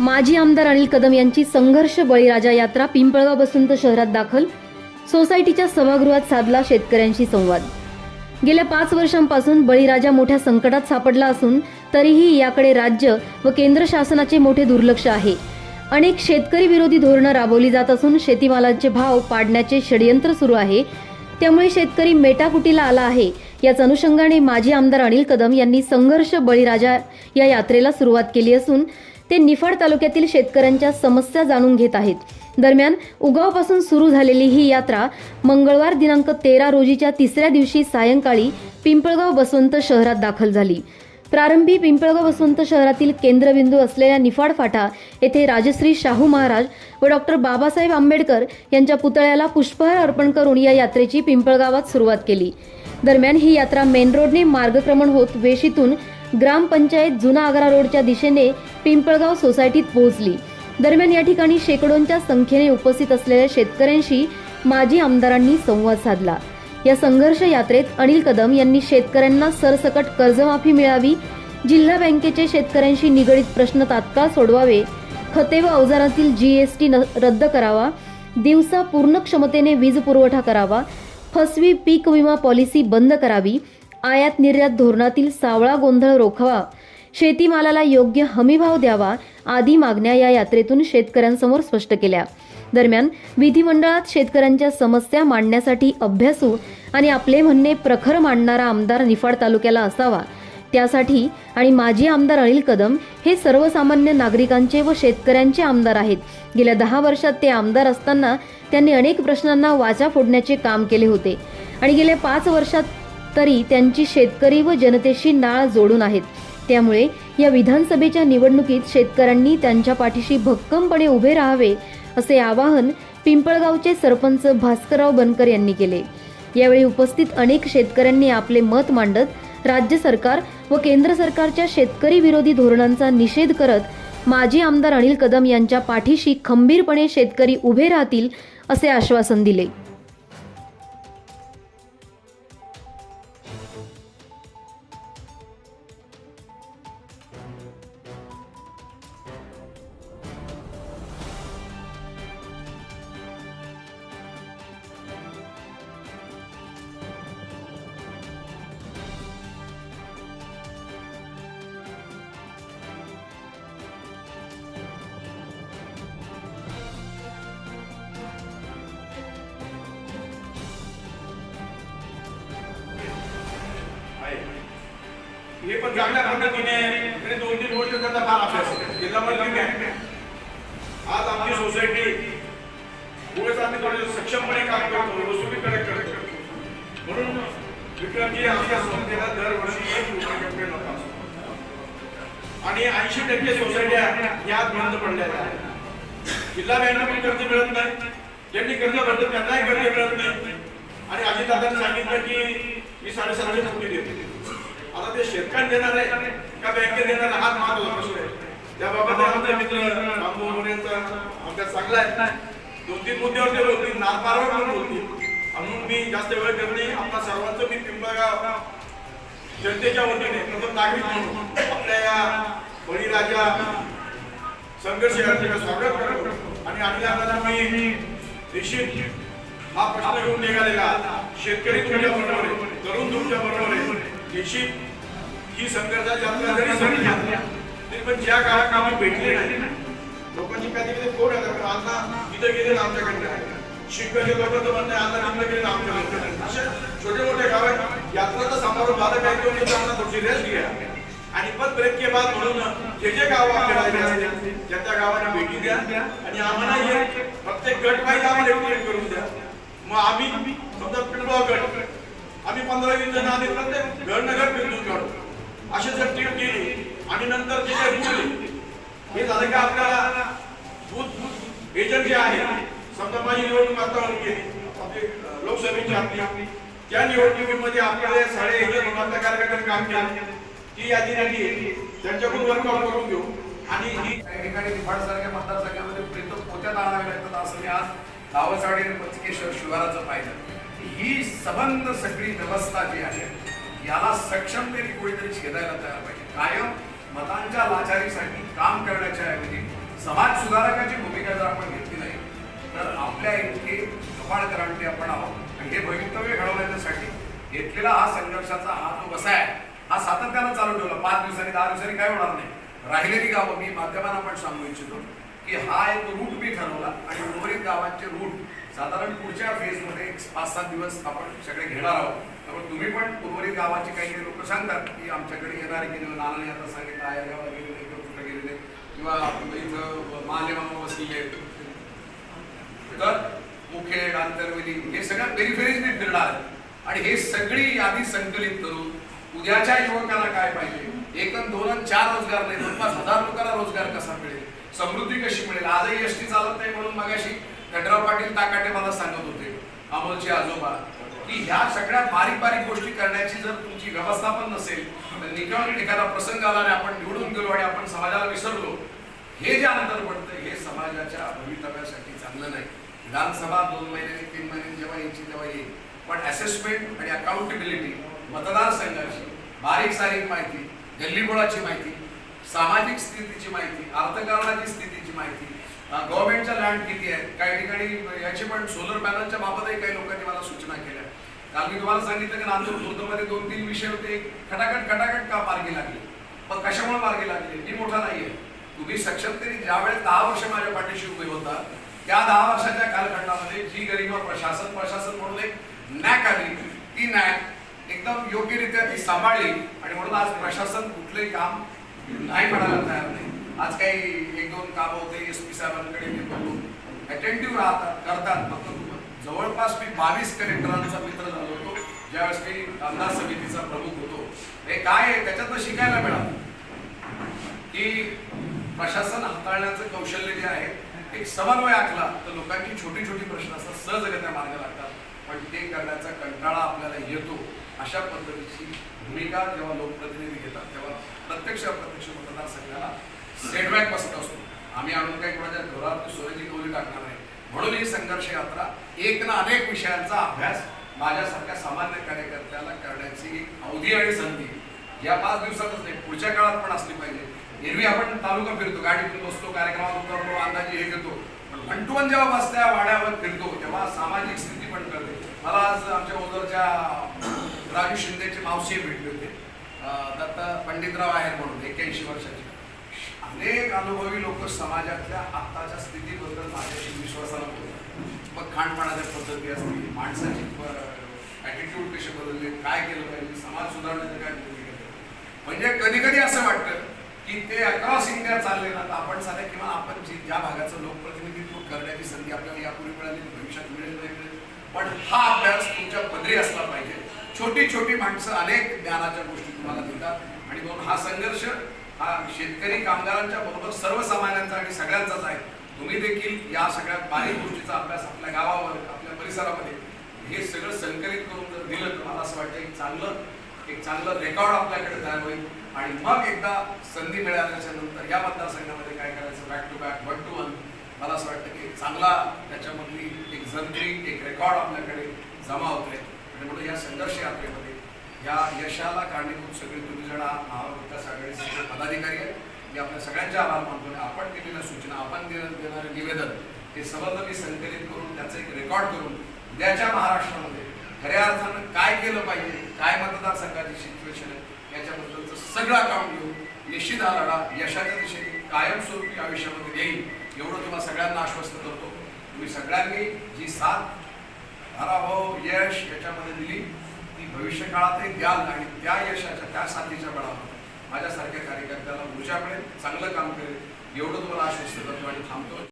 माजी आमदार अनिल कदम यांची संघर्ष बळीराजा यात्रा पिंपळगाव बसंत शहरात दाखल. सोसायटीच्या सभागृहात साधला शेतकऱ्यांशी संवाद. गेल्या पाच वर्षांपासून बळीराजा मोठ्या संकटात सापडला असून तरीही याकडे राज्य व केंद्र शासनाचे मोठे दुर्लक्ष आहे. अनेक शेतकरी विरोधी धोरणं राबवली जात असून शेतीमालांचे भाव पाडण्याचे षडयंत्र सुरू आहे. त्यामुळे शेतकरी मेटाकुटीला आला आहे. याच अनुषंगाने माजी आमदार अनिल कदम यांनी संघर्ष बळीराजा या यात्रेला सुरुवात केली असून ते निफाड तालुक्यातील शेतकऱ्यांच्या समस्या जाणून घेत आहेत. दरम्यान उगावपासून सुरू झालेली ही यात्रा मंगळवार दिनांक तेरा रोजीच्या तिसऱ्या दिवशी सायंकाळी पिंपळगाव बसवंत शहरात दाखल झाली. प्रारंभी पिंपळगाव बसवंत शहरातील केंद्रबिंदू असलेल्या निफाड फाटा येथे राजश्री शाहू महाराज व डॉक्टर बाबासाहेब आंबेडकर यांच्या पुतळ्याला पुष्पहार अर्पण करून या यात्रेची पिंपळगावात सुरुवात केली. दरम्यान ही यात्रा मेन रोडने मार्गक्रमण होत वेशीतून ग्रामपंचायत जुना आग्रा रोडच्या दिशेने पिंपळगाव सोसायटीत पोहोचली. दरम्यान या ठिकाणी शेकडोंच्या संख्येने उपस्थित असलेल्या शेतकऱ्यांशी माजी आमदारांनी संवाद साधला. या संघर्ष यात्रेत अनिल कदम यांनी शेतकऱ्यांना सरसकट कर्जमाफी मिळावी जिल्हा बँकेचे शेतकऱ्यांशी निगडीत प्रश्न तात्काळ सोडवावे खते व अवजारातील जीएसटी रद्द करावा दिवसा पूर्ण क्षमतेने वीज पुरवठा करावा फसवी पीक विमा पॉलिसी बंद करावी आयात निर्यात धोरणातील सावळा गोंधळ रोखावा. शेतीमालाला योग्य हमीभाव द्यावा आदी मागण्या या यात्रेतून शेतकऱ्यांसमोर स्पष्ट केल्या. दरम्यान विधिमंडळात शेतकऱ्यांच्या समस्या मांडण्यासाठी अभ्यासू आणि आपले म्हणणे प्रखर मांडणारा आमदार निफाड तालुक्याला असावा. त्यासाठी आणि माजी आमदार अनिल कदम हे सर्वसामान्य नागरिकांचे व शेतकऱ्यांचे आमदार आहेत. गेल्या दहा वर्षात ते आमदार असताना त्यांनी अनेक प्रश्नांना वाचा फोडण्याचे काम केले होते. आणि गेल्या पाच वर्षात तरी त्यांची शेतकरी व जनतेशी नाळ जोडून आहेत. त्यामुळे या विधानसभेच्या निवडणुकीत शेतकऱ्यांनी त्यांच्या पाठीशी भक्कमपणे उभे राहावे असे आवाहन पिंपळगावचे सरपंच भास्करराव बनकर यांनी केले. यावेळी उपस्थित अनेक शेतकऱ्यांनी आपले मत मांडत राज्य सरकार व केंद्र सरकारच्या शेतकरी विरोधी धोरणांचा निषेध करत माजी आमदार अनिल कदम यांच्या पाठीशी खंबीरपणे शेतकरी उभे राहतील असे आश्वासन दिले. हे पण चांगल्या पद्धतीने दोन तीन गोष्टी त्याचा फार अभ्यास जिल्हा मंत्री आहे. आज आमची सोसायटी पुढेच आम्ही थोडे सक्षमपणे काम करतो वसुलीकडे करतो. म्हणून विक्रमजी आमच्या संस्थेला दरवर्षी एक रुपये. नफा आणि ऐंशी टक्के सोसायट्या यात बंद पडलेल्या आहेत. जिल्हा बँकेला पण कर्ज मिळत नाही. ज्यांनी कर्ज भरलं त्यांनाही कर्ज मिळत नाही. आणि अजितदादांनी सांगितलं की मी साडेसातशे नोकरी देतो. आता ते शेतकरी देणार आहे का बँकेत देणार आहे? हाच महत्त्वाचा प्रश्न आहे. त्याबाबत आमचे मित्र रामभाऊ मोरे यांचा चांगला आहे दोन तीन मुद्द्यावर ते बोलतील. नारपारवर पण बोलतील. म्हणून मी जास्त वेळ करत आपला सर्वांचं मी पिंपळगाव जनतेच्या वतीने प्रथम नागरिक म्हणून आपल्या या बळीराजा संघर्ष यात्रेचं स्वागत करतो. आणि अनिलांना मी निश्चित हा प्रश्न घेऊन निघालेला. शेतकरी तुमच्या मनावर आहे तरुण तुमच्या बरोबर आहे. निश्चित ही संघर्षाची यात्रा जरी संधी तरी पण ज्या काळात आम्ही भेटले नाही लोकांची कधी कधी फोन येतात पण आता इथं गेले ना आमच्याकडे नाही. लोक तर म्हणते आता तिथं गेले ना आमच्याकडे असे छोटे मोठे गाव आहेत. यात्राचा समारोप झाला काही दोन दिवस थोडीशी रेस्ट घ्या. आणि पण ब्रेक के बाद म्हणून जे जे गाव आपल्याला राहिले त्या त्या गावांना भेटी द्या. आणि आम्हाला हे प्रत्येक गट पाहिजे आम्हाला करून द्या. मग आम्ही समजा पिंपळा गट पंधरा वीस जण आधी प्रत्येक घर नगर फिरून काढू. अशी जर टीम केली आणि नंतर जे काही बुथ हे झालं की आपल्याला बूथ एजंट जे आहे समजा माझी निवडणूक आता गेली लोकसभेची आपली आपली त्या निवडणुकीमध्ये आपल्याला साडे एजंट होणार कार्यकर्त्यांनी काम केलं. ती यादी नाही त्यांच्याकडून वर्कआउट करून घेऊ. आणि ही काही ठिकाणी निफाडसारख्या मतदारसंघामध्ये प्रेत पोत्यात आणावे लागतात असं मी आज दावसाडी आणि पचकेश्वर शिवाराचं पाहिलं. ही सबंध सगळी व्यवस्था जी आहे याला सक्षमतेने कोणीतरी छेदायला तयार पाहिजे. कायम मतांच्या लाचारीसाठी काम करण्याच्या ऐवजी समाज सुधारकाची भूमिका जर आपण घेतली नाही तर आपल्या इतके कपाळकरांचे आपण आहोत. आणि हे भवितव्य घडवण्यासाठी घेतलेला हा संघर्षाचा हा जो वसा आहे हा सातत्यानं चालू ठेवला. पाच दिवसांनी दहा दिवसांनी काय होणार नाही. राहिलेली गावं मी माध्यमांना पण सांगू इच्छितो. की हा एक रूट मी ठरवला आणि उर्वरित गावांचे रूट साधारण पुढच्या फेजमध्ये एक पाच सात दिवस आपण सगळे घेणार आहोत. त्यामुळे तुम्ही पण उर्वरित गावाचे काही काही लोक सांगतात की आमच्याकडे येणार की नानाने आता सांगितलं आयरगावला गेलेले किंवा कुठे गेलेले? किंवा इथं मालेमामा वसलेले तर मुखेड आंतरवेली हे सगळ्या पेरिफेरीज मी फिरणार आहे. आणि हे सगळी यादी संकलित करून उद्याच्या युवकाला काय पाहिजे? एक दोन चार रोजगार नाही दोन पाच हजार लोकांना रोजगार कसा मिळेल? समृद्धी कशी मिळेल? आजही एसटी चालत नाही म्हणून मगाशी गटराव पाटील ताकाटे मला सांगत होते अमोलचे आजोबा की ह्या सगळ्या बारीक बारीक गोष्टी करण्याची जर तुमची व्यवस्थापन नसेल तर निकाल एखादा प्रसंग आला आणि आपण निवडून गेलो आणि आपण समाजाला विसरलो हे जे अंतर पडतं हे समाजाच्या भवितव्यासाठी चांगलं नाही. विधानसभा दोन महिन्यांनी तीन महिन्यांनी जेव्हा यायची तेव्हा येईल. पण असेसमेंट आणि अकाउंटेबिलिटी मतदारसंघाची बारीक सारीक माहिती गल्लीबोळाची माहिती सामाजिक स्थितीची माहिती अर्थकारणाची स्थितीची माहिती गव्हर्नमेंटच्या लँड किती आहेत काही ठिकाणी याची पण सोलर पॅनलच्या बाबतही काही लोकांनी मला सूचना केल्या. काल मी तुम्हाला सांगितलं की नांदूर खुर्दमध्ये दोन तीन विषय होते खटाखट खटाखट का मार्गी लागली? पण कशामुळे मार्गी लागली? मी मोठा नाहीये. तुम्ही सक्षमतेने ज्यावेळेस दहा वर्ष माझ्या पाठीशी उभे होता त्या दहा वर्षाच्या कालखंडामध्ये जी गरिबा प्रशासन प्रशासन म्हणून एक नॅक आली. ती नॅक एकदम योग्यरित्या ती सांभाळली आणि म्हणून आज प्रशासन कुठलंही काम नाही म्हणायला तयार नाही. आज काही एक दोन काम होते एस पी साहेबांकडे मी बघतो अटेंटिव्ह राहतात करतात. फक्त जवळपास मी बावीस कलेक्टरांचा मित्र झालो होतो. ज्यावेळेस मी अंदाज समितीचा प्रमुख होतो. हे काय आहे? त्याच्यातनं शिकायला मिळालं. की प्रशासन हाताळण्याचं कौशल्य जे आहे एक समन्वय आखला. तर लोकांची छोटी छोटी प्रश्न असतात सहजगत्या मार्ग लागतात. पण ते करण्याचा कंटाळा आपल्याला येतो. अशा पद्धतीची भूमिका जेव्हा लोकप्रतिनिधी घेतात तेव्हा प्रत्यक्ष अप्रत्यक्ष मतदारसंघाला सेटबॅक बसत असतो. आम्ही आणून काही कोणाच्या घरात सोयची कवली टाकणार नाही. म्हणून ही संघर्ष यात्रा एक ना अनेक विषयांचा अभ्यास माझ्यासारख्या सामान्य कार्यकर्त्याला करण्याची एक अवधी आणि संधी. या पाच दिवसातच नाही पुढच्या काळात पण असली पाहिजे. एरवी आपण तालुका फिरतो गाडीतून बसतो कार्यक्रमात उतरतो अंदाजे हे घेतो. पण वन टू वन जेव्हा बसत्या वाड्यावर फिरतो तेव्हा सामाजिक स्थिती पण कळते. मला आज आमच्या ओझरच्या राजू शिंदेचे मावशी भेटले होते. दत्ता पंडितराव आहेर म्हणून एक्याऐंशी वर्षाचे. अनेक अनुभवी लोक समाजातल्या आत्ताच्या स्थितीबद्दल माझ्याशी विश्वासाला बोलतात. मग खाणपाणाच्या पद्धती असतील माणसाची ॲटिट्यूड कसे बदलले काय केलं पाहिजे समाज सुधारण्याचं काय भूमिका म्हणजे कधी कधी असं वाटतं की ते अक्रॉस इंडिया चालले ना तर आपण साध्या किंवा आपण जी ज्या भागाचं लोकप्रतिनिधित्व करण्याची संधी आपल्याला यापूर्वी मिळाली भविष्यात मिळेल नाही मिळेल. पण हा अभ्यास तुमच्या पदरी असला पाहिजे. छोटी छोटी माणसं अनेक ज्ञानाच्या गोष्टी तुम्हाला देतात. आणि म्हणून हा संघर्ष हा शेतकरी कामगारांच्या बरोबर सर्वसामान्यांचा आणि सगळ्यांचाच आहे. तुम्ही देखील या सगळ्या बारीक गोष्टीचा अभ्यास आपल्या गावावर आपल्या परिसरामध्ये हे सगळं संकलित करून जर दिलं तर मला असं वाटतं एक चांगलं एक चांगलं रेकॉर्ड आपल्याकडे तयार होईल. आणि मग एकदा संधी मिळाल्याच्या नंतर या मतदारसंघामध्ये काय करायचं? Back to back one two one मला असं वाटतं की चांगला त्याच्यामधली एक जंत्री एक रेकॉर्ड आपल्याकडे जमा होतोय. आणि म्हणून या संघर्ष यात्रेमध्ये या यशाला कारणीभूत सगळे तुम्ही जण महाविकास आघाडीचे सगळे पदाधिकारी आहेत. मी आपल्या सगळ्यांचे आभार मानतो आणि आपण केलेल्या सूचना आपण देणं- देणारे निवेदन हे सबंध मी संकलित करून त्याचं एक रेकॉर्ड करून उद्याच्या महाराष्ट्रामध्ये खऱ्या अर्थानं काय केलं पाहिजे काय मतदारसंघाची सिच्युएशन आहे याच्याबद्दलचं सगळं अकाउंट घेऊन निश्चित हा लढा यशाच्या दिशेने कायमस्वरूपी आयुष्यामध्ये येईल एवढं तुम्हाला सगळ्यांना आश्वस्त करतो. तुम्ही सगळ्यांनी जी साथ पराभव यश याच्यामध्ये दिली. ती भविष्य काळातही द्याल आणि त्या यशाच्या त्या साथीच्या बळावर माझ्यासारख्या कार्यकर्त्याला ऊर्जा मिळेल चांगलं काम करेल एवढं तुम्हाला आश्वस्त करतो आणि थांबतो.